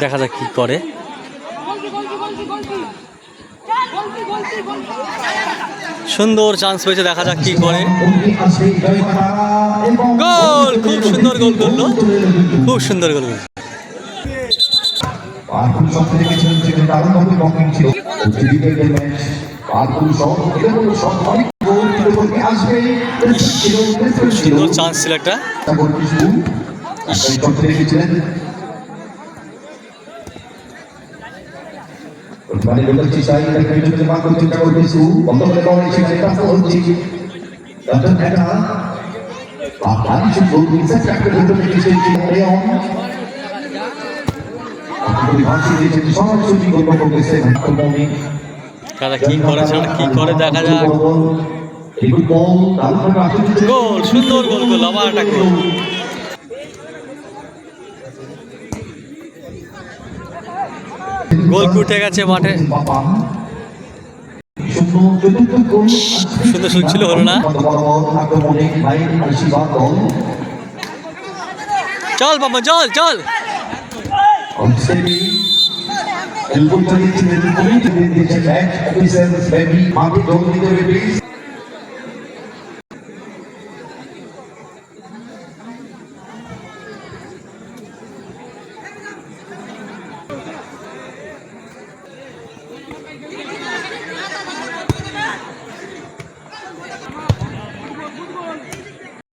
দেখা যাক কি করে। সুন্দর চান্স পেয়েছে, দেখা যাক কি করে। গোল! খুব সুন্দর গোল করল। খুব সুন্দর গোল করল। পারফুল শট থেকে ছিলেন ছিলেন দারুণভাবে বকিং ছিল ক্রিকেটের ম্যাচ পারফুল শট এটা কোনো শট অনেক গোল কিন্তু আসবে ছিল সুন্দর চান্স ছিল একটা গোল কিছু শট রেখেছিলেন মানে বলছি চাই এটা কিন্তু মা করতে করবে কিছু করে দেওয়া হয়েছে এটা তো হচ্ছে তখন এটা মিসে একটা গোল রেখেছে রেয়ন আপনি ভাষি দিয়েছেন সরাসরি গোল করতেছে আক্রমণে দাদা কি করে ছাড়া কি করে দেখা যাক? গোল সুন্দর গোল গোল আবার একটা গোল। গোল উঠে গেছে মাঠে। সুন্দর সুযোগ ছিল, হলো না। চল বাবা চল চল।